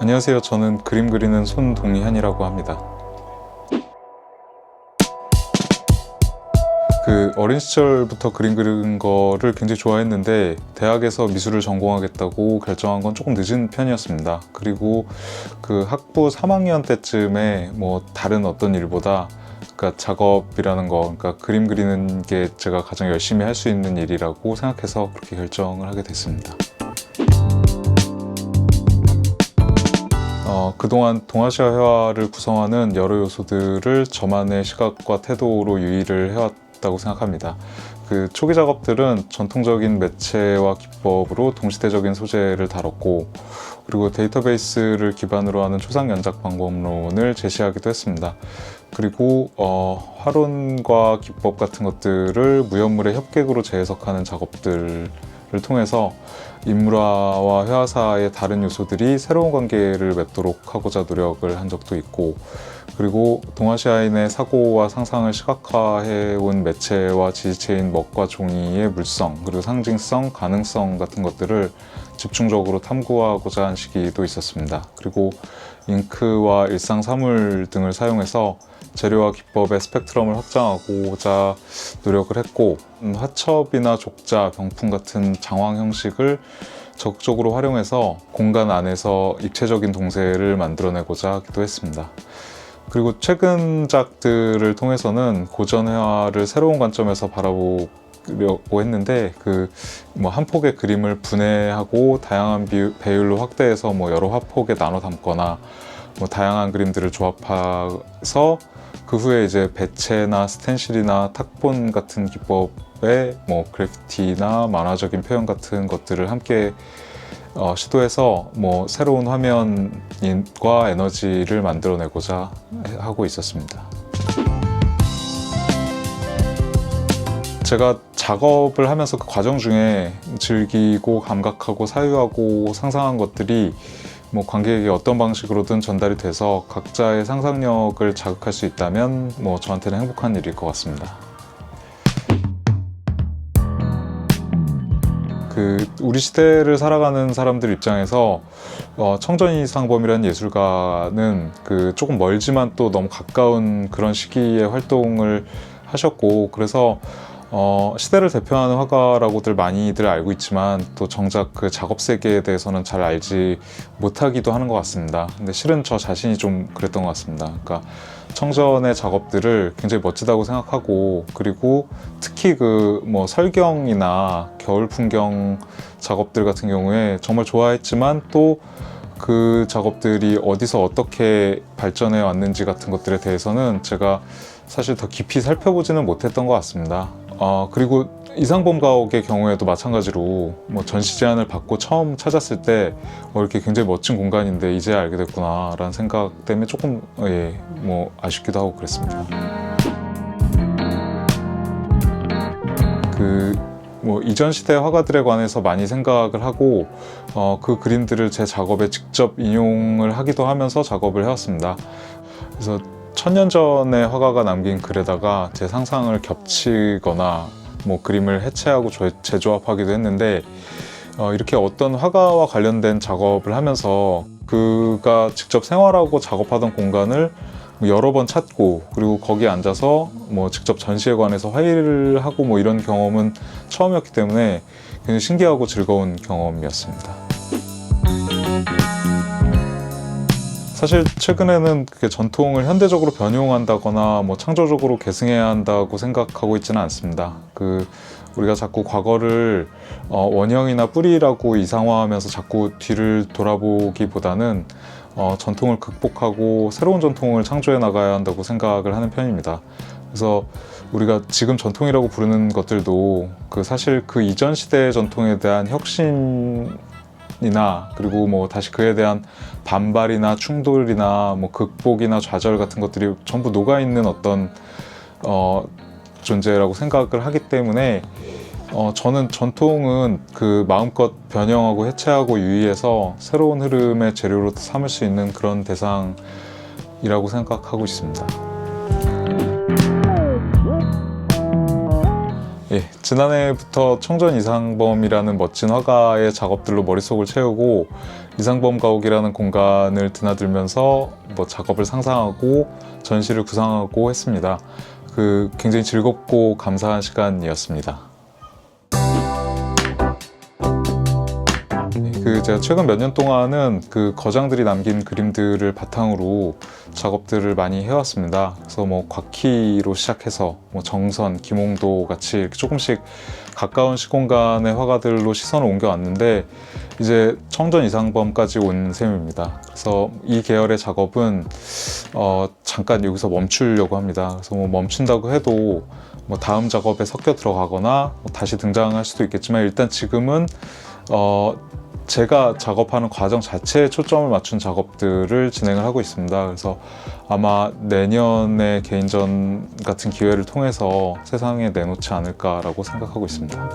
안녕하세요. 저는 그림 그리는 손동희현이라고 합니다. 그 어린 시절부터 그림 그리는 거를 굉장히 좋아했는데 대학에서 미술을 전공하겠다고 결정한 건 조금 늦은 편이었습니다. 그리고 그 학부 3학년 때쯤에 뭐 다른 어떤 일보다 그러니까 작업이라는 거, 그러니까 그림 그리는 게 제가 가장 열심히 할 수 있는 일이라고 생각해서 그렇게 결정을 하게 됐습니다. 어, 그동안 동아시아 회화를 구성하는 여러 요소들을 저만의 시각과 태도로 유의를 해왔다고 생각합니다. 그 초기 작업들은 전통적인 매체와 기법으로 동시대적인 소재를 다뤘고 그리고 데이터베이스를 기반으로 하는 초상 연작 방법론을 제시하기도 했습니다. 그리고 어, 화론과 기법 같은 것들을 무연물의 협객으로 재해석하는 작업들 을 통해서 인물화와 회화사의 다른 요소들이 새로운 관계를 맺도록 하고자 노력을 한 적도 있고 그리고 동아시아인의 사고와 상상을 시각화해 온 매체와 지지체인 먹과 종이의 물성 그리고 상징성, 가능성 같은 것들을 집중적으로 탐구하고자 한 시기도 있었습니다. 그리고 잉크와 일상 사물 등을 사용해서 재료와 기법의 스펙트럼을 확장하고자 노력을 했고 음, 화첩이나 족자, 병풍 같은 장황 형식을 적극적으로 활용해서 공간 안에서 입체적인 동세를 만들어내고자 하기도 했습니다. 그리고 최근작들을 통해서는 고전 회화를 새로운 관점에서 바라보려고 했는데 그 뭐 한 폭의 그림을 분해하고 다양한 비- 배율로 확대해서 뭐 여러 화폭에 나눠 담거나 뭐 다양한 그림들을 조합해서 그 후에 이제 배체나 스텐실이나 탁본 같은 기법의 뭐 그래피티나 만화적인 표현 같은 것들을 함께 어, 시도해서 뭐 새로운 화면과 에너지를 만들어내고자 하고 있었습니다. 제가 작업을 하면서 그 과정 중에 즐기고 감각하고 사유하고 상상한 것들이 뭐 관객에게 어떤 방식으로든 전달이 돼서 각자의 상상력을 자극할 수 있다면 뭐 저한테는 행복한 일일 것 같습니다. 그 우리 시대를 살아가는 사람들 입장에서 어, 청전이 상범이라는 예술가는 그 조금 멀지만 또 너무 가까운 그런 시기에 활동을 하셨고 그래서 어, 시대를 대표하는 화가라고들 많이들 알고 있지만 또 정작 그 작업 세계에 대해서는 잘 알지 못하기도 하는 것 같습니다. 근데 실은 저 자신이 좀 그랬던 것 같습니다. 그러니까 청전의 작업들을 굉장히 멋지다고 생각하고 그리고 특히 그 뭐 설경이나 겨울 풍경 작업들 같은 경우에 정말 좋아했지만 또그 작업들이 어디서 어떻게 발전해 왔는지 같은 것들에 대해서는 제가 사실 더 깊이 살펴보지는 못했던 것 같습니다. 어, 그리고 이상범 가옥의 경우에도 마찬가지로 뭐 전시 제안을 받고 처음 찾았을 때 어, 이렇게 굉장히 멋진 공간인데 이제 알게 됐구나라는 생각 때문에 조금 어, 예, 뭐 아쉽기도 하고 그랬습니다. 그 뭐 이전 시대 화가들에 관해서 많이 생각을 하고 어, 그 그림들을 제 작업에 직접 인용을 하기도 하면서 작업을 해왔습니다. 그래서 천년 전의 화가가 남긴 글에다가 제 상상을 겹치거나 뭐 그림을 해체하고 조- 재조합하기도 했는데 어, 이렇게 어떤 화가와 관련된 작업을 하면서 그가 직접 생활하고 작업하던 공간을 뭐 여러 번 찾고 그리고 거기에 앉아서 뭐 직접 전시에 관해서 회의를 하고 뭐 이런 경험은 처음이었기 때문에 굉장히 신기하고 즐거운 경험이었습니다. 사실 최근에는 그게 전통을 현대적으로 변용한다거나 뭐 창조적으로 계승해야 한다고 생각하고 있지는 않습니다. 그 우리가 자꾸 과거를 어, 원형이나 뿌리라고 이상화하면서 자꾸 뒤를 돌아보기보다는 어, 전통을 극복하고 새로운 전통을 창조해 나가야 한다고 생각을 하는 편입니다. 그래서 우리가 지금 전통이라고 부르는 것들도 그 사실 그 이전 시대의 전통에 대한 혁신 이나 그리고 뭐 다시 그에 대한 반발이나 충돌이나 뭐 극복이나 좌절 같은 것들이 전부 녹아 있는 어떤 어, 존재라고 생각을 하기 때문에 어, 저는 전통은 그 마음껏 변형하고 해체하고 유의해서 새로운 흐름의 재료로 삼을 수 있는 그런 대상이라고 생각하고 있습니다. 예, 지난해부터 청전 이상범이라는 멋진 화가의 작업들로 머릿속을 채우고 이상범 가옥이라는 공간을 드나들면서 뭐 작업을 상상하고 전시를 구상하고 했습니다. 그 굉장히 즐겁고 감사한 시간이었습니다. 그 제가 최근 몇 년 동안은 그 거장들이 남긴 그림들을 바탕으로 작업들을 많이 해왔습니다. 그래서 뭐 곽희로 시작해서 뭐 정선, 김홍도 같이 조금씩 가까운 시공간의 화가들로 시선을 옮겨왔는데 이제 청전 이상범까지 온 셈입니다. 그래서 이 계열의 작업은 어, 잠깐 여기서 멈추려고 합니다. 그래서 뭐 멈춘다고 해도 뭐 다음 작업에 섞여 들어가거나 뭐 다시 등장할 수도 있겠지만 일단 지금은 어, 제가 작업하는 과정 자체에 초점을 맞춘 작업들을 진행을 하고 있습니다. 그래서 아마 내년에 개인전 같은 기회를 통해서 세상에 내놓지 않을까라고 생각하고 있습니다.